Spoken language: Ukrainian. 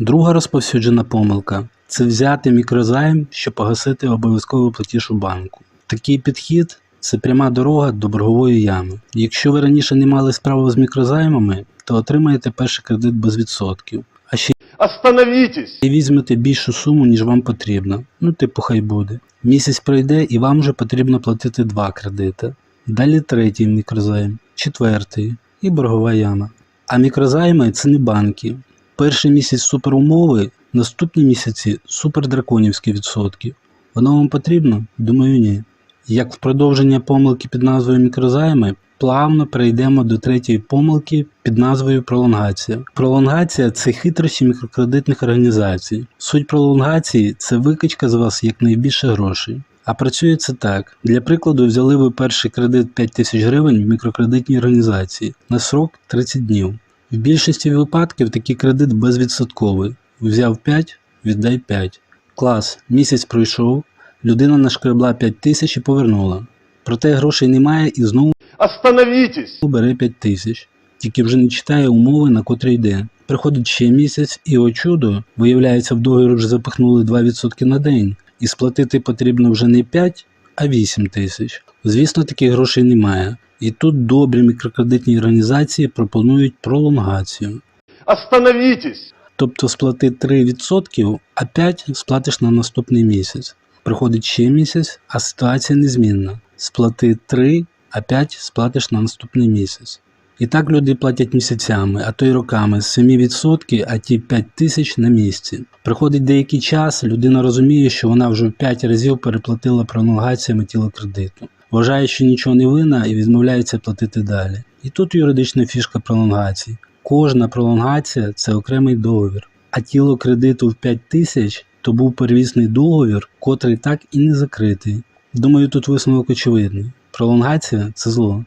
Друга розповсюджена помилка це взяти мікрозайм, щоб погасити обов'язковий платіж у банку. Такий підхід це пряма дорога до боргової ями. Якщо ви раніше не мали справу з мікрозаймами, то отримаєте перший кредит без відсотків, а ще Остановитесь! й візьмете більшу суму, ніж вам потрібно. Ну, типу, хай буде. Місяць пройде і вам вже потрібно платити два кредити. Далі третій мікрозайм, четвертий і боргова яма. А мікрозайми це не банки. Перший місяць суперумови, наступні місяці супердраконівські відсотки. Воно вам потрібно? Думаю, ні. Як в продовження помилки під назвою мікрозайми, плавно перейдемо до третьої помилки під назвою пролонгація. Пролонгація це хитрощі мікрокредитних організацій. Суть пролонгації це викачка з вас якнайбільше грошей. А працює це так. Для прикладу, взяли ви перший кредит 5 тисяч гривень в мікрокредитній організації на срок 30 днів. В більшості випадків такий кредит безвідсотковий. Взяв 5, віддай 5. Клас, місяць пройшов, людина нашкребла 5 тисяч і повернула. Проте грошей немає і знову Остановитесь! бере 5 тисяч, тільки вже не читає умови, на котрий йде. Приходить ще місяць, і о чудо, виявляється, в договір вже запихнули 2% на день, і сплатити потрібно вже не 5, а 8 тисяч. Звісно, таких грошей немає. І тут добрі мікрокредитні організації пропонують пролонгацію. Остановитесь! Тобто сплати 3%, а 5% сплатиш на наступний місяць. Приходить ще місяць, а ситуація незмінна. Сплати 3, а 5 сплатиш на наступний місяць. І так люди платять місяцями, а то й роками, з 7%, а ті 5 тисяч на місці. Приходить деякий час, людина розуміє, що вона вже в 5 разів переплатила пролонгаціями тіло кредиту. Вважає, що нічого не винна і відмовляється платити далі. І тут юридична фішка пролонгації. Кожна пролонгація це окремий договір, а тіло кредиту в 5 тисяч то був первісний договір, котрий так і не закритий. Думаю, тут висновок очевидний. Пролонгація це зло.